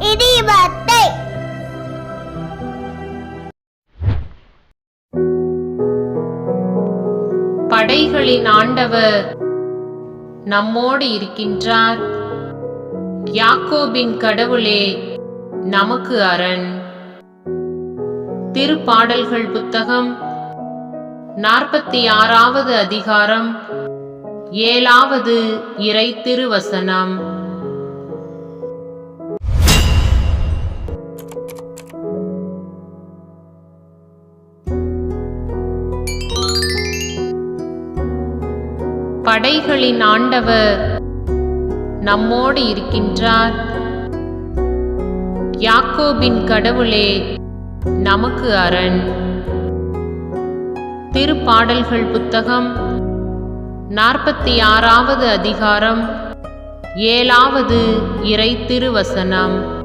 இடிபத்தை படைகளின் ஆண்டவர் நம்மோடு இருக்கின்றார். யாக்கோபின் கடவுளே நமக்கு அரண். திருப்பாடல்கள் புத்தகம் நாற்பத்தி ஆறாவது அதிகாரம் ஏழாவது இறை திருவசனம். படைகளின் ஆண்டவர் நம்மோடு இருக்கின்றார். யாக்கோபின் கடவுளே நமக்கு அரண். திருப்பாடல்கள் புத்தகம் நாற்பத்தி ஆறாவது அதிகாரம் ஏழாவது இறை திருவசனம்.